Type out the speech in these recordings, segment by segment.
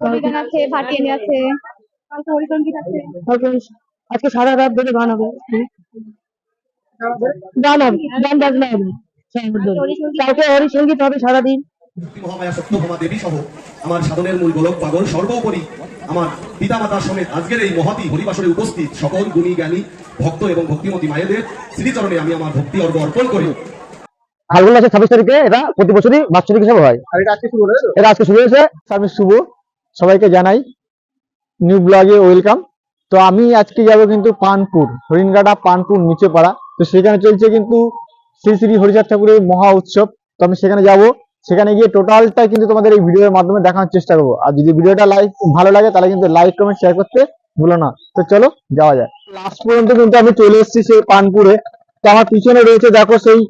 আছে আছে আজকে সারা রাত ধরে গান হবে। গান হবে গান বাজনা হবে। কালকে হরিসঙ্গীত হবে সারাদিন। মহামায়া সত্যভামা দেবী সহ আমার সাধনের মূল গোলক পাগল সর্বোপরি আমার পিতা মাতার সমেত আজকের এই মহাতি হরিবাসরে উপস্থিত সকল গুণী জ্ঞানী ভক্ত এবং ভক্তিমতী মায়েদের শ্রীচরণে আমি আমার ভক্তি অর্ঘ অর্পণ করি। ফাল্গুন মাসের ছাব্বিশ তারিখে এটা প্রতি বছরই বাৎসরিক হিসাবে হয়। আর এটা আজকে শুরু তো? এটা আজকে শুরু হয়েছে। শুভ। সবাইকে জানাই নিউ ব্লগে ওয়েলকাম তো আমি আজকে যাব কিন্তু পানপুর হরিণগাটা পানপুর নিচে পাড়া। তো সেখানে চলছে কিন্তু শ্রী শ্রী হরিচাঁদ ঠাকুরের মহা উৎসব। তো আমি সেখানে যাব। সেখানে গিয়ে টোটালটা কিন্তু তোমাদের এই ভিডিওর মাধ্যমে দেখানোর চেষ্টা করব। আর যদি ভিডিওটা লাইক ভালো লাগে, তাহলে কিন্তু লাইক কমেন্ট শেয়ার করতে ভুলো না। তো চলো, যাওয়া যায় লাস্ট পর্যন্ত কিন্তু আমি চলে এসেছি সেই পানপুরে। তো আমার পিছনে রয়েছে, দেখো সেই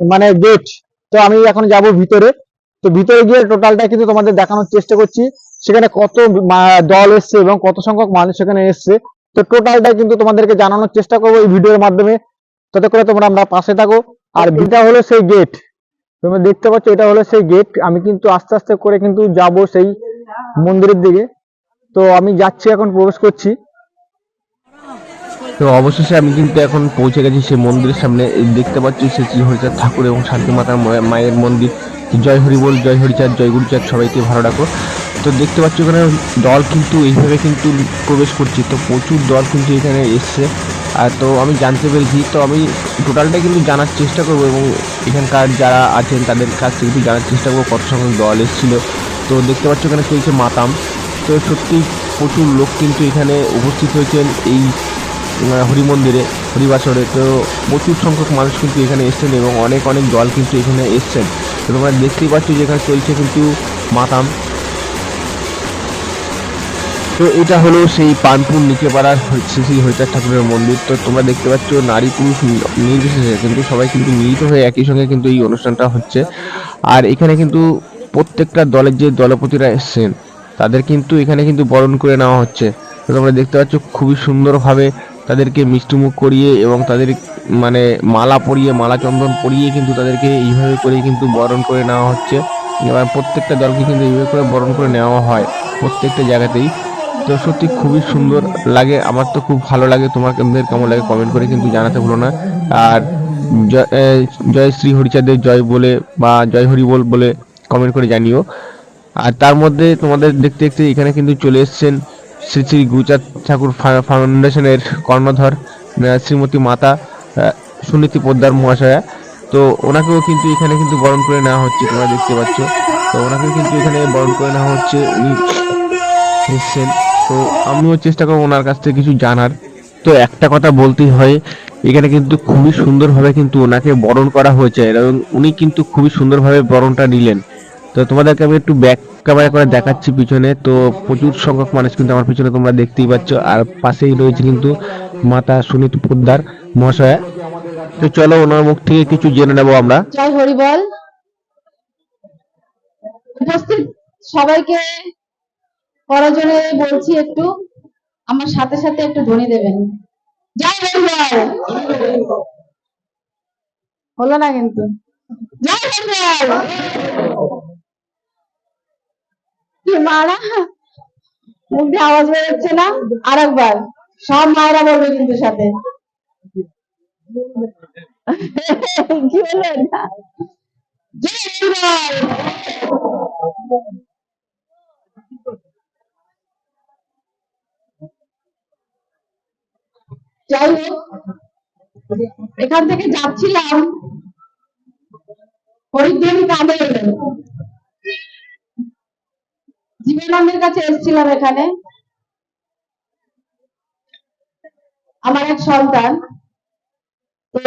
মানে গেট তো আমি এখন যাব ভিতরে। তো ভিতরে গিয়ে টোটালটা কিন্তু তোমাদের দেখানোর চেষ্টা করছি। সেখানে কত দল এসছে এবং কত সংখ্যক মানুষ সেখানে এসছে। তো টোটালটা কিন্তু তোমাদেরকে জানানোর চেষ্টা করব এই ভিডিওর মাধ্যমে। তত করে তোমরা আমরা পাশে থাকো। আর এটা হলো সেই গেট তোমরা দেখতে পাচ্ছ এটা হলো সেই গেট আমি কিন্তু আস্তে আস্তে করে কিন্তু যাব সেই মন্দিরের দিকে। তো আমি যাচ্ছি এখন প্রবেশ করছি। তো অবশেষে আমি কিন্তু এখন পৌঁছে গেছি সেই মন্দিরের সামনে। দেখতে পাচ্ছি সে হরিচাঁদ ঠাকুর এবং শান্তি মাতার মায়ের মন্দির। জয় হরি বল জয় হরিচাঁদ জয় গুরুচাঁদ সবাইকে ভালো রাখো। তো দেখতে পাচ্ছ এখানে দল কিন্তু এইভাবে কিন্তু প্রবেশ করছে। তো প্রচুর দল কিন্তু এখানে এসছে। আর তো আমি জানতে পেরেছি, তো আমি টোটালটা কিন্তু জানার চেষ্টা করব এবং এখানকার যারা আছেন তাদের কাছ থেকে জানার চেষ্টা করব কত সংখ্যক দল এসেছিল। তো দেখতে পাচ্ছ এখানে চলছে মাতাম। তো সত্যি প্রচুর লোক কিন্তু এখানে উপস্থিত হয়েছেন এই হরি মন্দিরে হরিবাসরে। তো প্রচুর সংখ্যক মানুষ কিন্তু এখানে এসছেন এবং অনেক অনেক দল কিন্তু এখানে এসছেন। তো তোমরা দেখতেই পাচ্ছ যে এখানে চলছে কিন্তু মাতাম। তো এটা হলো সেই পানপুর নিচে পাড়ার হরি- শ্রী হরিচাঁদ ঠাকুরের মন্দির। তো তোমরা দেখতে পাচ্ছ নারী পুরুষ নির্বিশেষে কিন্তু সবাই কিন্তু মিলিত হয়ে একই সঙ্গে কিন্তু এই অনুষ্ঠানটা হচ্ছে। আর এখানে কিন্তু প্রত্যেকটা দলের যে দলপতিরা এসছেন, তাদের কিন্তু এখানে কিন্তু বরণ করে নেওয়া হচ্ছে। তো তোমরা দেখতে পাচ্ছ খুবই সুন্দরভাবে তাদেরকে মিষ্টিমুখ করিয়ে এবং তাদের মানে মালা পরিয়ে, মালা চন্দন পরিয়ে কিন্তু তাদেরকে এইভাবে করে কিন্তু বরণ করে নেওয়া হচ্ছে। এবার প্রত্যেকটা দলকে কিন্তু এইভাবে করে বরণ করে নেওয়া হয় প্রত্যেকটা জায়গাতেই। তো সত্যি খুবই সুন্দর লাগে। আমার তো খুব ভালো লাগে। তোমাদের কেমন লাগে কমেন্ট করে কিন্তু জানাতে ভুলো না। আর জয় শ্রী হরিচাঁদের জয় বলে বা জয় হরি বল বলে কমেন্ট করে জানিও। আর তার মধ্যে তোমাদের দেখতে দেখতে এখানে কিন্তু চলে এসেছেন শ্রী শ্রী গুরুচাঁদ ঠাকুর ফাউন্ডেশনের কর্ণধর শ্রীমতী মাতা সুনীতি পোদ্দার মহাশয়া। তো ওনাকেও কিন্তু এখানে কিন্তু বরণ করে নেওয়া হচ্ছে, তোমরা দেখতে পাচ্ছ। তো ওনাকেও কিন্তু এখানে বরণ করে নেওয়া হচ্ছে। উনি এসছেন। তো আমিও চেষ্টা করব ওনার কাছ থেকে কিছু জানার। তো একটা কথা বলতেই হয়, এখানে কিন্তু খুবই সুন্দরভাবে কিন্তু ওনাকে বরণ করা হয়েছে এবং উনি কিন্তু খুবই সুন্দরভাবে বরণটা নিলেন। তো তোমাদেরকে আমি একটু ব্যাক ক্যামেরা করে দেখাচ্ছি পিছনে। তো প্রচুর সংখ্যক মানুষ কিন্তু আমার পিছনে তোমরা দেখতেই পাচ্ছ। আর পাশেই রয়েছে কিন্তু মাতা সুনীত পোদ্দার মহাশয়া। তো চলো ওনার মুখ থেকে কিছু জেনে নেব আমরা। জয় হরিবল উপস্থিত সবাইকে করার জন্য বলছি একটু, আমার সাথে সাথে একটু ধ্বনি দেবেন। জয় হরিবল হলো না কিন্তু। জয় হরিবল কি মারা? মুখ দিয়ে আওয়াজ বেরোচ্ছে না? আর একবার সব মায়েরা বলবে কিন্তু সাথে। জয় যাই হোক, এখান থেকে যাচ্ছিলাম। হরিদ্বারি কাঁদে এলেন জীবনানন্দের কাছে এসেছিলাম এখানে। আমার এক সন্তান। তো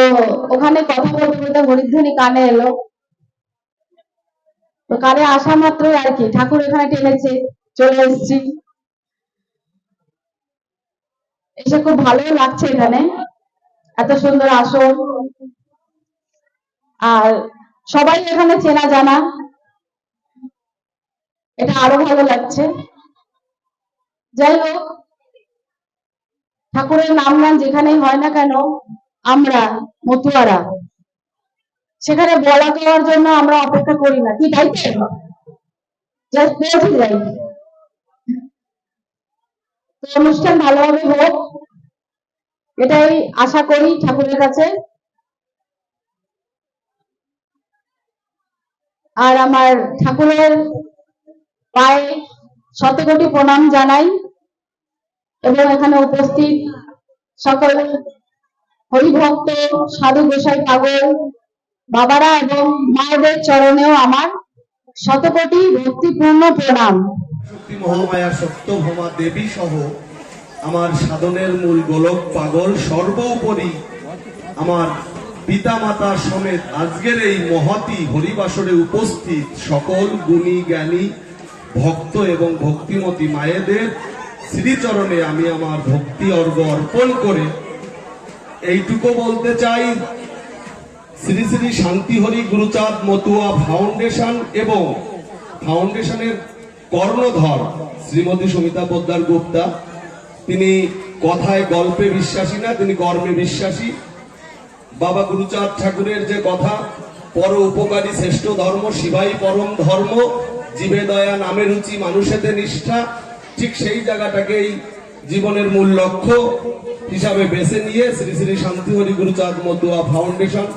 ওখানে কথা বলতে বলতে হরিধ্বনি কানে এলো। তো কানে আসা মাত্রই আর কি, ঠাকুর এখানে টেনেছে, চলে এসেছি। এসে খুব ভালো লাগছে এখানে। এত সুন্দর আসন। আর সবাই এখানে চেনা জানা। এটা আরও ভালো লাগছে। যাই হোক, ঠাকুরের নাম গান যেখানেই হয় না কেন, আমরা, মতুয়ারা। সেখানে বলা দেওয়ার জন্য আমরা অপেক্ষা করি না। কি তাই তো? Just পৌঁছে যাই। অনুষ্ঠান ভালোভাবে হোক, এটাই আশা করি ঠাকুরের কাছে। আর আমার ঠাকুরের পায়ে শতকোটি প্রণাম জানাই এবং এখানে উপস্থিত সকল হরিভক্ত, সাধু গোসাই পাগল বাবারা এবং মায়েদের চরণেও আমার শতকোটি ভক্তিপূর্ণ প্রণাম। শক্তি মহামায়া সত্যভমা দেবী সহ আমার সাধনের মূল গোলক পাগল সর্বোপরি আমার পিতা মাতা সমেত আজকের এই মহতি হরিবাসরে উপস্থিত সকল গুণী জ্ঞানী, ভক্ত এবং ভক্তিমতী মায়েদের শ্রীচরণে আমি আমার ভক্তি অর্ঘ অর্পণ করে এইটুকু বলতে চাই। শ্রী শ্রী শান্তিহরি গুরুচাঁদ মতুয়া ফাউন্ডেশন এবং ফাউন্ডেশনের কর্ণধর, শ্রীমতী সুমিতা পোদ্দার গুপ্তা, তিনি কথায় গল্পে বিশ্বাসী না, তিনি কর্মে বিশ্বাসী। বাবা গুরুচাঁদ ঠাকুরের যে কথা, পর উপকারী শ্রেষ্ঠ ধর্ম, শিবাই পরম ধর্ম, জীবে দয়া নামে রুচি মানুষেতে নিষ্ঠা, ঠিক সেই জায়গাটাকেই জীবনের মূল লক্ষ্য হিসাবে বেছে নিয়ে শ্রী শ্রী শান্তিহরি গুরুচাঁদ মতুয়া ফাউন্ডেশন,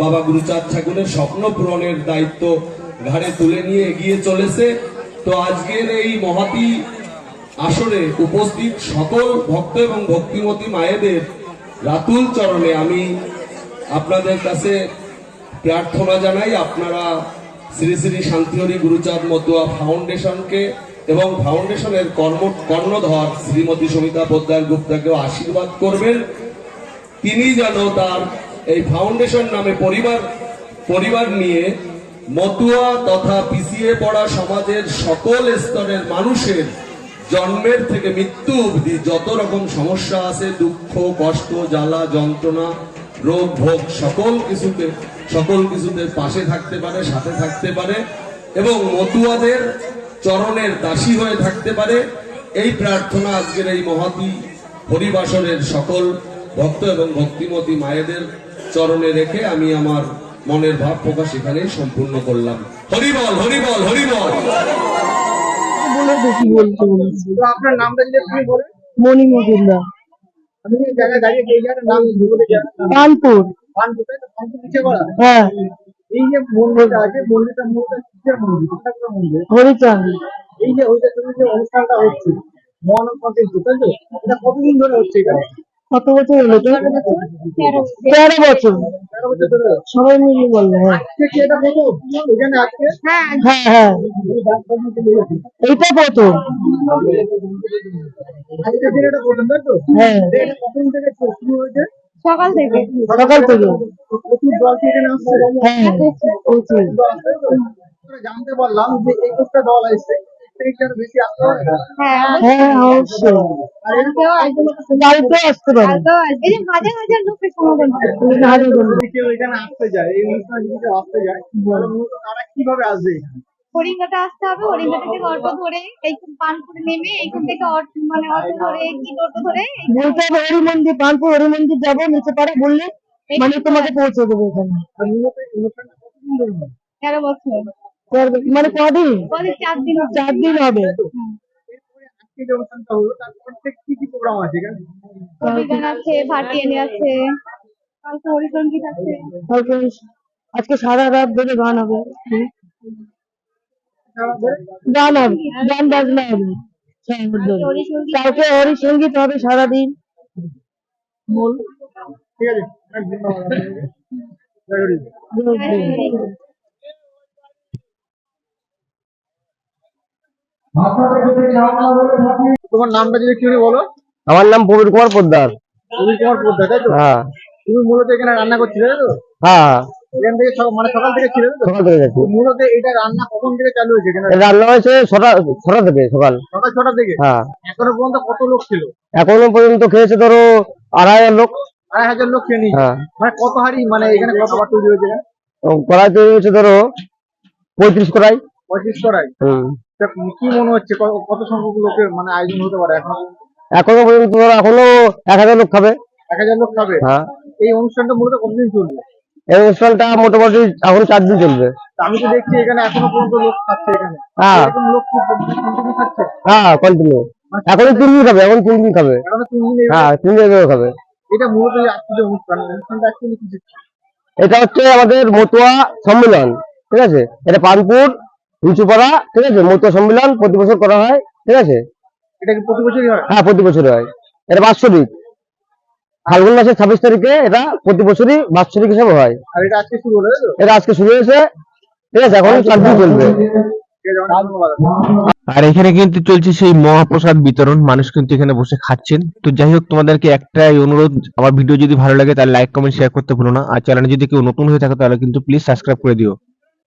বাবা গুরুচাঁদ ঠাকুরের স্বপ্ন পূরণের দায়িত্ব ঘাড়ে তুলে নিয়ে এগিয়ে চলেছে। তো আজকের এই মহাতি আসরে উপস্থিত সকল ভক্ত এবং ভক্তিমতী মায়েদের রাতুল চরণে আমি আপনাদের কাছে প্রার্থনা জানাই, আপনারা শ্রী শ্রী শান্তিহরি গুরুচাঁদ মতুয়া ফাউন্ডেশনকে এবং ফাউন্ডেশনের কর্ম, কর্ণধর শ্রীমতী সমিতা পোদ্দার গুপ্তাকেও আশীর্বাদ করবেন। তিনি যেন তার এই ফাউন্ডেশন নামে পরিবার পরিবার নিয়ে মতুয়া তথা পিছিয়ে পড়া সমাজের সকল স্তরের মানুষের জন্মের থেকে মৃত্যু অবধি যত রকম সমস্যা আছে, দুঃখ, কষ্ট, জ্বালা, যন্ত্রণা, রোগ, ভোগ, সকল কিছুতে সকল কিছুতে পাশে থাকতে পারে, সাথে থাকতে পারে এবং মতুয়াদের চরণের দাসী হয়ে থাকতে পারে। এই প্রার্থনা আজকের এই মহাতি হরিবাসরের সকল ভক্ত এবং ভক্তিমতী মায়েদের চরণে রেখে আমি আমার মনের ভাব প্রকাশ এখানেই সম্পূর্ণ করলাম। হরিবল হরিবল হরিবল বলে দেখি বলতে বলেছি তো আপনার নামটা যদি একটু বলেন। মণি মজুমদার। আমি জায়গায় দাঁড়িয়ে নাম কানপুর হ্যাঁ। এই যে মন্দিরটা আছে মন্দিরটা মূলত কিসের মন্দির? মন্দির। হরিচাঁদ এই যে যে অনুষ্ঠানটা হচ্ছে মহানব কন্টেন্ট তাই তো? এটা কতদিন ধরে হচ্ছে এখানে? কত বছর হলো তো? তেরো বছর। সবাই মিলে বলল হ্যাঁ। প্রথম হ্যাঁ হ্যাঁ। এইটা প্রথম হ্যাঁ এটা কখন থেকে শুরু হয়েছে সকাল থেকে। সকাল থেকে? আসছে হ্যাঁ। জানতে পারলাম যে একুশটা দল আসছে হ্যাঁ পারে। হয়। কীভাবে আসবে হরিঙ্গাটা আসতে হবে। হরিঙ্গাটা থেকে অটো ধরে এই পানপুরে নেমে এইখান থেকে মানে অটো ধরে কি ধরে বলতে হবে হরি মন্দির কানপুর হরি মন্দির যাব নিচে পাড়া বললে মানে তোমাকে পৌঁছে দেবে এখানে। হয়? তেরো বছর। মানে কদিন? চার দিন হবে। আজকে হরিসঙ্গীত সারা রাত ধরে গান হবে। গান হবে গান বাজনা হবে। কালকে হরি সংগীত হবে সারাদিন। বল। ঠিক আছে অনেক ধন্যবাদ আপনাকে। জয় হরি। তোমার নামটা যদি একটু বলো। আমার নাম প্রবীর কুমার পোদ্দার। প্রবীর কুমার পোদ্দার তাই তো? হ্যাঁ। তুমি মূলত এখানে রান্না করছিলে তাই তো? হ্যাঁ। এখান থেকে মানে সকাল থেকে ছিল সকাল থেকে গেছি। মূলত এটা রান্না কখন থেকে চালু হয়েছে এখানে? রান্না হয়েছে ছটা ছটা থেকে সকাল। সকাল ছটা থেকে? হ্যাঁ। এখনও পর্যন্ত কত লোক ছিল? এখনও পর্যন্ত খেয়েছে ধরো আড়াই হাজার লোক। আড়াই হাজার লোক খেয়ে হ্যাঁ। মানে কত হাড়ি মানে এখানে কত বার তৈরি হয়েছে কড়াই তৈরি হয়েছে ধরো পঁয়ত্রিশ কড়াই। পঁয়ত্রিশ করাই কি মনে হচ্ছে? কত সংখ্যক লোকের মানে আয়োজন হতে পারে এখন? এখনও পর্যন্ত এখনও এক হাজার লোক খাবে। এক হাজার লোক খাবে? হ্যাঁ। এই অনুষ্ঠানটা মূলত কতদিন চলবে? এই অনুষ্ঠানটা মোটামুটি এখন চার দিন চলবে। আমি তো দেখছি এখানে এখনও পর্যন্ত লোক খাচ্ছে এখানে। হ্যাঁ। লোক কন্টিনিউ খাচ্ছে? হ্যাঁ কন্টিনিউ এখন তিন দিন খাবে এখন তিন দিন খাবে। তিন দিন হ্যাঁ তিন দিন খাবে। এটা মূলত আজকে অনুষ্ঠান অনুষ্ঠানটা অ্যাকচুয়ালি এটা হচ্ছে আমাদের মতুয়া সম্মেলন ঠিক আছে? এটা পানপুর নিচুপাড়া ঠিক আছে? মতুয়া সম্মেলন প্রতি বছর করা হয় ঠিক আছে? এটা কি প্রতি বছরই হয়? হ্যাঁ প্রতি হয়। এটা বাৎসরিক। ফাল্গুন মাসের ছাব্বিশ তারিখে এটা প্রতি বছরই বাৎসরিক হিসাবে হয়। আর এটা আজকে শুরু হলো এটা আজকে শুরু হয়েছে। ঠিক আছে এখন চার দিন চলবে আর এখানে কিন্তু চলছে সেই মহাপ্রসাদ বিতরণ। মানুষ কিন্তু এখানে বসে খাচ্ছেন। তো যাই হোক তোমাদেরকে একটাই অনুরোধ আমার ভিডিও যদি ভালো লাগে তাহলে লাইক কমেন্ট শেয়ার করতে ভুলো না। আর চ্যানেলে যদি কেউ নতুন হয়ে থাকে তাহলে কিন্তু প্লিজ সাবস্ক্রাইব করে দিও।